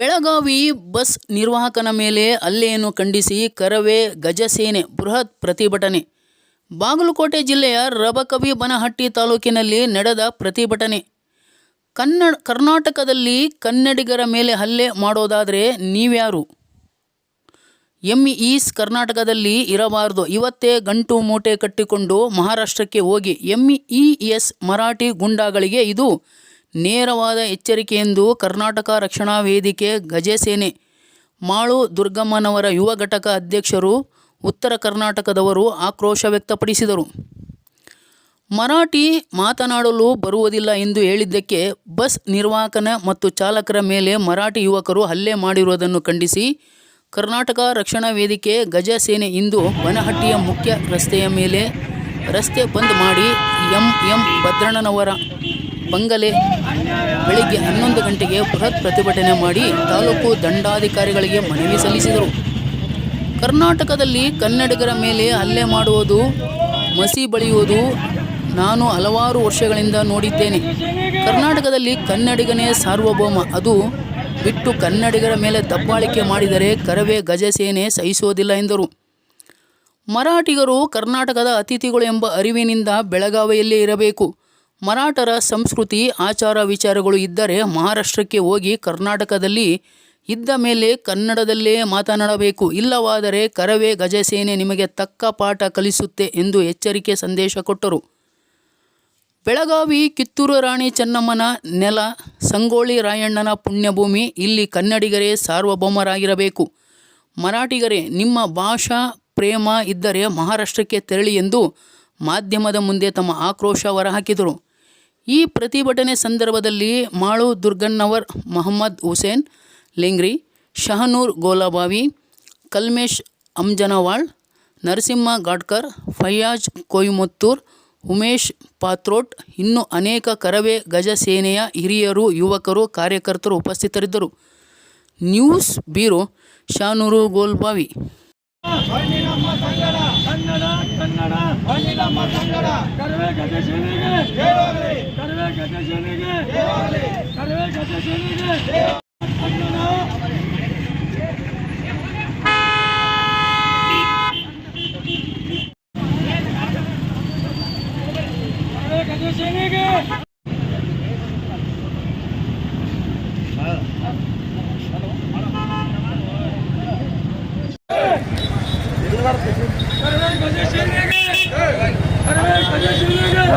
Belagavi bus ನಿರ್ವಾಹಕನ ಮೇಲೆ ಹಲ್ಲೆಯನ್ನು ಖಂಡಿಸಿ ಕರವೇ ಗಜಸೇನೆ ಬೃಹತ್ ಪ್ರತಿಭಟನೆ. ಬಾಗಲಕೋಟೆ ಜಿಲ್ಲೆಯ ರಬಕವಿ ಬನಹಟ್ಟಿ ತಾಲೂಕಿನಲ್ಲಿ ನಡೆದ ಪ್ರತಿಭಟನೆ. ಕನ್ನಡ, ಕರ್ನಾಟಕದಲ್ಲಿ ಕನ್ನಡಿಗರ ಮೇಲೆ ಹಲ್ಲೆ ಮಾಡೋದಾದರೆ ನೀವ್ಯಾರು? ಎಂ ಈಸ್ ಕರ್ನಾಟಕದಲ್ಲಿ ಇರಬಾರದು. ಇವತ್ತೇ ಗಂಟು ಮೂಟೆ ಕಟ್ಟಿಕೊಂಡು ಮಹಾರಾಷ್ಟ್ರಕ್ಕೆ ಹೋಗಿ. ಎಂ ಇ ಎಸ್ ಮರಾಠಿ ಗುಂಡಾಗಳಿಗೆ ಇದು ನೇರವಾದ ಎಚ್ಚರಿಕೆ ಎಂದು ಕರ್ನಾಟಕ ರಕ್ಷಣಾ ವೇದಿಕೆ ಗಜಸೇನೆ ಮಾಳು ದುರ್ಗಮ್ಮನವರ ಯುವ ಘಟಕ ಅಧ್ಯಕ್ಷರು, ಉತ್ತರ ಕರ್ನಾಟಕದವರು ಆಕ್ರೋಶ ವ್ಯಕ್ತಪಡಿಸಿದರು. ಮರಾಠಿ ಮಾತನಾಡಲು ಬರುವುದಿಲ್ಲ ಎಂದು ಹೇಳಿದ್ದಕ್ಕೆ ಬಸ್ ನಿರ್ವಾಹಕನ ಮತ್ತು ಚಾಲಕರ ಮೇಲೆ ಮರಾಠಿ ಯುವಕರು ಹಲ್ಲೆ ಮಾಡಿರುವುದನ್ನು ಖಂಡಿಸಿ, ಕರ್ನಾಟಕ ರಕ್ಷಣಾ ವೇದಿಕೆ, ಗಜ ಸೇನೆ ಇಂದು ಬನಹಟ್ಟಿಯ ಮುಖ್ಯ ರಸ್ತೆಯ ಮೇಲೆ ರಸ್ತೆ ಬಂದ್ ಮಾಡಿ ಎಂ ಎಂ ಭದ್ರಣ್ಣನವರ ಬಂಗಲೆ ಬೆಳಿಗ್ಗೆ ಹನ್ನೊಂದು ಗಂಟೆಗೆ ಬೃಹತ್ ಪ್ರತಿಭಟನೆ ಮಾಡಿ ತಾಲೂಕು ದಂಡಾಧಿಕಾರಿಗಳಿಗೆ ಮನವಿ ಸಲ್ಲಿಸಿದರು. ಕರ್ನಾಟಕದಲ್ಲಿ ಕನ್ನಡಿಗರ ಮೇಲೆ ಹಲ್ಲೆ ಮಾಡುವುದು, ಮಸಿ ಬಳಿಯುವುದು ನಾನು ಹಲವಾರು ವರ್ಷಗಳಿಂದ ನೋಡಿದ್ದೇನೆ. ಕರ್ನಾಟಕದಲ್ಲಿ ಕನ್ನಡಿಗನೇ ಸಾರ್ವಭೌಮ. ಅದು ಬಿಟ್ಟು ಕನ್ನಡಿಗರ ಮೇಲೆ ದಬ್ಬಾಳಿಕೆ ಮಾಡಿದರೆ ಕರವೇ ಗಜಸೇನೆ ಸಹಿಸುವುದಿಲ್ಲ ಎಂದರು. ಮರಾಠಿಗರು ಕರ್ನಾಟಕದ ಅತಿಥಿಗಳು ಎಂಬ ಅರಿವಿನಿಂದ ಬೆಳಗಾವಿಯಲ್ಲೇ ಇರಬೇಕು. ಮರಾಠರ ಸಂಸ್ಕೃತಿ, ಆಚಾರ ವಿಚಾರಗಳು ಇದ್ದರೆ ಮಹಾರಾಷ್ಟ್ರಕ್ಕೆ ಹೋಗಿ ಕರ್ನಾಟಕದಲ್ಲಿ ಇದ್ದ ಮೇಲೆ ಕನ್ನಡದಲ್ಲೇ ಮಾತನಾಡಬೇಕು. ಇಲ್ಲವಾದರೆ ಕರವೇ ಗಜಸೇನೆ ನಿಮಗೆ ತಕ್ಕ ಪಾಠ ಕಲಿಸುತ್ತೆ ಎಂದು ಎಚ್ಚರಿಕೆ ಸಂದೇಶ ಕೊಟ್ಟರು. ಬೆಳಗಾವಿ, ಕಿತ್ತೂರು ರಾಣಿ ಚೆನ್ನಮ್ಮನ ನೆಲ, ಸಂಗೋಳಿ ರಾಯಣ್ಣನ ಪುಣ್ಯಭೂಮಿ ಇಲ್ಲಿ ಕನ್ನಡಿಗರೇ ಸಾರ್ವಭೌಮರಾಗಿರಬೇಕು. ಮರಾಠಿಗರೇ, ನಿಮ್ಮ ಭಾಷಾ, ಪ್ರೇಮ ಇದ್ದರೆ ಮಹಾರಾಷ್ಟ್ರಕ್ಕೆ ತೆರಳಿ ಎಂದು ಮಾಧ್ಯಮದ ಮುಂದೆ ತಮ್ಮ ಆಕ್ರೋಶ ಹೊರಹಾಕಿದರು. ಈ ಪ್ರತಿಭಟನೆ ಸಂದರ್ಭದಲ್ಲಿ ಮಾಳು ದುರ್ಗನ್ನವರ್ ಮೊಹಮ್ಮದ್ ಹುಸೇನ್, ಲಿಂಗ್ರಿ, ಶಹನೂರ್ ಗೋಲಾಬಾವಿ ಕಲ್ಮೇಶ್ ಅಂಜನವಾಳ್, ನರಸಿಂಹ ಗಾಡ್ಕರ್ ಫಯ್ಯಾಜ್ ಕೊಯ್ಮುತ್ತೂರ್, ಉಮೇಶ್ ಪಾತ್ರೋಟ್, ಇನ್ನು ಅನೇಕ ಕರವೇ ಗಜ ಸೇನೆಯ ಹಿರಿಯರು, ಯುವಕರು, ಕಾರ್ಯಕರ್ತರು ಉಪಸ್ಥಿತರಿದ್ದರು. News bureau Shanur Golbavi Kannada Kannada ನಮ್ಮ ಕನ್ನಡ ಕರವೇ ಗಜ ಸೇನೆಗೆ ಕರವೇ ಗಜ ಸೇನೆಗೆ ಕರವೇ ಗಜ ಸೇನೆಗೆ ಕನ್ನಡ ಕರವೇ ಗಜ ಸೇನೆಗೆ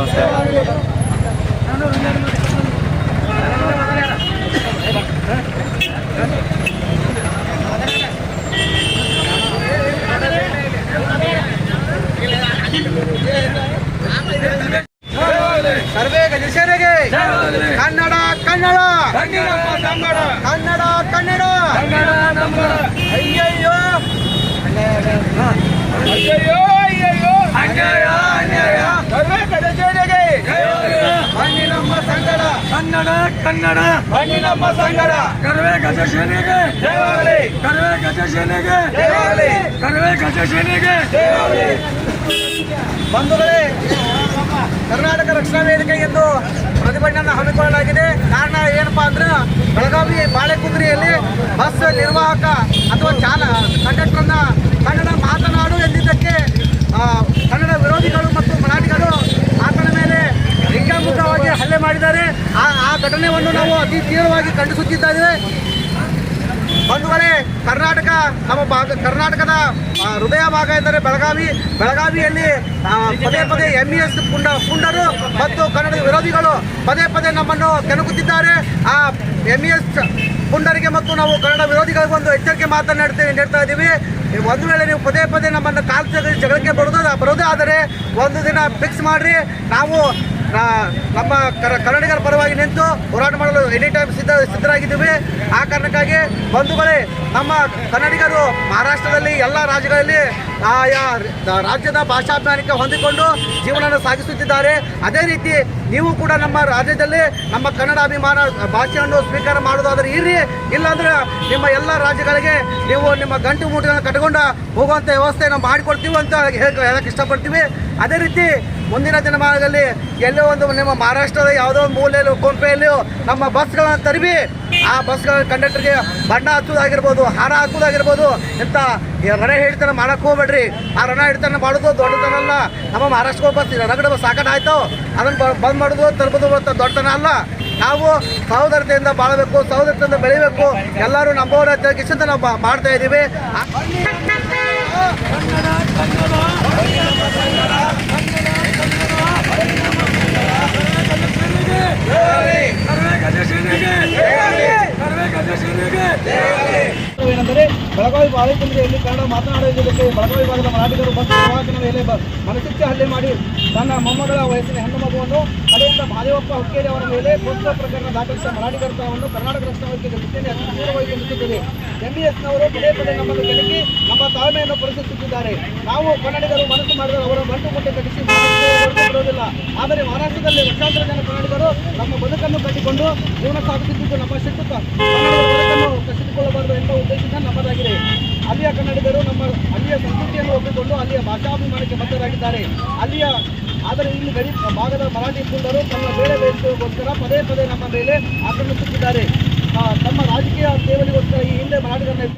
ಸೇನೆಗೆ ಸರ್ವೇ ಗಜಸೇನೆಗೆ ಕನ್ನಡ ಕನ್ನಡ ಕನ್ನಡಪ್ಪ ಕನ್ನಡ ಕನ್ನಡ ಕನ್ನಡ ಕನ್ನಡ ನಮ್ಮ ಅಯ್ಯಯ್ಯೋ ಅಯ್ಯಯ್ಯೋ ಅಯ್ಯಯ್ಯೋ ಅನ್ಯಾಯ ಅನ್ಯಾಯ. ಸರ್ವೇ ಗಜಸೇನೆಗೆ ಬನ್ನಿ ನಮ್ಮ ಸಂಗಡ. ಕನ್ನಡ ಕನ್ನಡ. ಬನ್ನಿ ನಮ್ಮ ಸಂಗಡ. ಕರವೇ ಗಜ ಸೇನೆಗೆ ಜಯವಾಗಲಿ ಕರವೇ ಗಜ ಸೇನೆಗೆ ಜಯವಾಗಲಿ ಕರವೇ ಗಜ ಸೇನೆಗೆ ಜಯವಾಗಲಿ ಬಂಧುಗಳೇ ಕರ್ನಾಟಕ ರಕ್ಷಣಾ ವೇದಿಕೆ ಎಂದು ಪ್ರತಿಭಟನೆ ಹಮ್ಮಿಕೊಳ್ಳಲಾಗಿದೆ. ಕಾರಣ ಏನಪ್ಪಾ ಅಂದ್ರೆ ಬೆಳಗಾವಿ ಬಾಳೆಕುಂದ್ರಿಯಲ್ಲಿ ಬಸ್ ನಿರ್ವಾಹಕ ಅಥವಾ ಚಾಲ ಕಂಡಕ್ಟರ್ನ ಕನ್ನಡ ಮಾತನಾಡು ಎಂದಿದ್ದಕ್ಕೆ ಆ, ಕನ್ನಡ ವಿರೋಧಿಗಳು ಮತ್ತು ಮರಾಠಿಗಳು ಆತನ ಮೇಲೆ ಲಿಂಗಾಮುಖವಾಗಿ ಹಲ್ಲೆ ಮಾಡಿದ್ದಾರೆ ಆ ಆ ಘಟನೆಯನ್ನು ನಾವು ಅತಿ ತೀವ್ರವಾಗಿ ಖಂಡಿಸುತ್ತಿದ್ದೇವೆ ಬಂಧುಗಳೇ, ಕರ್ನಾಟಕ, ನಮ್ಮ ಭಾಗ, ಕರ್ನಾಟಕದ ಹೃದಯ ಭಾಗ ಎಂದರೆ ಬೆಳಗಾವಿ. ಬೆಳಗಾವಿಯಲ್ಲಿ ಪದೇ ಪದೇ ಎಂ ಇ ಎಸ್ ಪುಂಡ, ಪುಂಡರು ಮತ್ತು ಕನ್ನಡ ವಿರೋಧಿಗಳು ಪದೇ ಪದೇ ನಮ್ಮನ್ನು ಕೆಣಕುತ್ತಿದ್ದಾರೆ. ಆ ಎಂ ಇ ಎಸ್ ಪುಂಡರಿಗೆ ಮತ್ತು ನಾವು ಕನ್ನಡ ವಿರೋಧಿಗಳಿಗೆ ಒಂದು ಎಚ್ಚರಿಕೆ ಮಾತನಾಡ್ತೇವೆ ನೀಡ್ತಾ ಇದ್ದೀವಿ. ಒಂದು ವೇಳೆ ನೀವು ಪದೇ ಪದೇ ನಮ್ಮನ್ನು ಕಾಲು ಜಗಳ ಜಗಳಕ್ಕೆ ಬರೋದು ಬರೋದೇ ಆದರೆ ಒಂದು ದಿನ ಫಿಕ್ಸ್ ಮಾಡಿರಿ. ನಾವು ನಮ್ಮ ಕನ್ನಡಿಗರ ಪರವಾಗಿ ನಿಂತು ಹೋರಾಟ ಮಾಡಲು ಎನಿ ಟೈಮ್ ಸಿದ್ಧ ಸಿದ್ಧರಾಗಿದ್ದೀವಿ. ಆ ಕಾರಣಕ್ಕಾಗಿ ಬಂಧುಗಳೇ, ನಮ್ಮ ಕನ್ನಡಿಗರು ಮಹಾರಾಷ್ಟ್ರದಲ್ಲಿ ಎಲ್ಲ ರಾಜ್ಯಗಳಲ್ಲಿ ಆಯಾ ರಾಜ್ಯದ ಭಾಷಾಭಿಮಾನಕ್ಕೆ ಹೊಂದಿಕೊಂಡು ಜೀವನವನ್ನು ಸಾಗಿಸುತ್ತಿದ್ದಾರೆ. ಅದೇ ರೀತಿ ನೀವು ಕೂಡ ನಮ್ಮ ರಾಜ್ಯದಲ್ಲಿ ನಮ್ಮ ಕನ್ನಡ ಅಭಿಮಾನ ಭಾಷೆಯನ್ನು ಸ್ವೀಕಾರ ಮಾಡೋದಾದ್ರೆ ಇರ್ರಿ. ಇಲ್ಲಾಂದ್ರೆ ನಿಮ್ಮ ಎಲ್ಲ ರಾಜ್ಯಗಳಿಗೆ ನೀವು ನಿಮ್ಮ ಗಂಟು ಮೂಟೆಗಳನ್ನು ಕಟ್ಕೊಂಡು ಹೋಗುವಂಥ ವ್ಯವಸ್ಥೆಯನ್ನು ಮಾಡಿಕೊಡ್ತೀವಿ ಅಂತ ಹೇಳಕ್ ಹೇಳಕ್ಕೆ ಇಷ್ಟಪಡ್ತೀವಿ. ಅದೇ ರೀತಿ ಮುಂದಿನ ದಿನಮಾನದಲ್ಲಿ ಎಲ್ಲೋ ಒಂದು ನಿಮ್ಮ ಮಹಾರಾಷ್ಟ್ರದ ಯಾವುದೋ ಒಂದು ಮೂಲೆಯಲ್ಲೂ, ಕೊಂಪೆಯಲ್ಲಿ ನಮ್ಮ ಬಸ್ಗಳನ್ನು ತರಬಿ ಆ ಬಸ್ಗಳ ಕಂಡಕ್ಟರ್ಗೆ ಬಣ್ಣ ಹಚ್ಚೋದಾಗಿರ್ಬೋದು ಹಾರ ಹಾಕೋದಾಗಿರ್ಬೋದು ಇಂಥ ರಣ ಹಿಡಿತನ ಮಾಡಕ್ಕೆ ಹೋಗ್ಬೇಡ್ರಿ. ಆ ರಣ ಹಿಡಿತನ ಮಾಡೋದು ದೊಡ್ಡತನ ಅಲ್ಲ. ನಮ್ಮ ಮಹಾರಾಷ್ಟ್ರ ಬಸ್ ರಗಡ ಬಸ್ ಸಾಕಟ್ ಆಯ್ತು. ಅದನ್ನು ಬಂದ್ ಮಾಡೋದು ತರ್ಬೋದು ಅಂತ ದೊಡ್ಡತನ ಅಲ್ಲ. ನಾವು ಸಹೋದರತೆಯಿಂದ ಬಾಳಬೇಕು, ಸಹೋದರತೆಯಿಂದ ಬೆಳಿಬೇಕು. ಎಲ್ಲರೂ ನಮ್ಮವರ ತೆಗಿಸಿದ ನಾವು ಮಾಡ್ತಾ ಇದ್ದೀವಿ ಆ- ಕರವೇ ಗಜ ಸೇನೆಗೆ ಕರವೇ ಗಜ ಸೇನೆಗೆ ಏನೆಂದರೆ ಬೆಳಗಾವಿ ಬಾಳೆಕುಂದ್ರೆಯಲ್ಲಿ ಕನ್ನಡ ಮಾತನಾಡುವುದಕ್ಕೆ ಬೆಳಗಾವಿ ಭಾಗದ ಮರಾಠಿಗರು ಬಂದು ಯುವಕನ ಮೇಲೆ ಹಲ್ಲೆ ಮಾಡಿ ತನ್ನ ಮೊಮ್ಮಗಳ ವಯಸ್ಸಿನ ಹೆಣ್ಣು ಮಗುವನ್ನು ಕಡೆಯಿಂದ ಮಹಾದೇವಪ್ಪ ಹುಕ್ಕೇರಿ ಅವರ ಮೇಲೆ ಪೋಸ್ಕೋ ಪ್ರಕರಣ ದಾಖಲಿಸಿದ ಮರಾಠಿಗರ ಕರ್ನಾಟಕ ರಕ್ಷಣಾ ವೇದಿಕೆ ಎಂಬಿಎಸ್ನವರು ಪದೇ ಪದೇ ನಮ್ಮನ್ನು ಕೆಳಗಿ ನಮ್ಮ ತಾಳ್ಮೆಯನ್ನು ಪರಿಶೀಲಿಸುತ್ತಿದ್ದಾರೆ ನಾವು ಕನ್ನಡಿಗರು ಮನಸ್ಸು ಮಾಡಿದರೆ ಅವರ ಬಂಟು ಮುಟ್ಟೆ ಕಟ್ಟಿಸಿ ಆದರೆ ಮಹಾರಾಷ್ಟ್ರದ ಮಹಾರಾಷ್ಟ್ರದಲ್ಲಿ ಲಕ್ಷಾಂತರ ಜನ ಕನ್ನಡಿಗರು ನಮ್ಮ ಬದುಕನ್ನು ಕಟ್ಟಿಕೊಂಡು ಜೀವನ ಸಾಗಿಸುತ್ತಿದ್ದು ನಮ್ಮ ಶಿಕ್ಷಕ ಬದುಕನ್ನು ಕಸಿದುಕೊಳ್ಳಬಾರದು ಎಂಬ ಉದ್ದೇಶದಿಂದ ನಮ್ಮದಾಗಿದೆ. ಅಲ್ಲಿಯ ಕನ್ನಡಿಗರು ನಮ್ಮ ಅಲ್ಲಿಯ ಸಂಸ್ಕೃತಿಯನ್ನು ಒಪ್ಪಿಕೊಂಡು ಅಲ್ಲಿಯ ಭಾಷಾಭಿಮಾನಕ್ಕೆ ಬದ್ಧರಾಗಿದ್ದಾರೆ. ಅಲ್ಲಿಯ ಆದರೆ ಇಲ್ಲಿ ಗಡಿ ಭಾಗದ ಮರಾಠಿ ಪುಂಡರು ತಮ್ಮ ಬೇರೆ ಬೇಯಿಸುವುದಕ್ಕೋಸ್ಕರ ಪದೇ ಪದೇ ನಮ್ಮ ಮೇಲೆ ಆಕ್ರಮಿಸುತ್ತಿದ್ದಾರೆ. ತಮ್ಮ ರಾಜಕೀಯ ಸೇವನೆಗೋಸ್ಕರ ಈ ಹಿಂದೆ ಮರಾಠಿಗರನ್ನ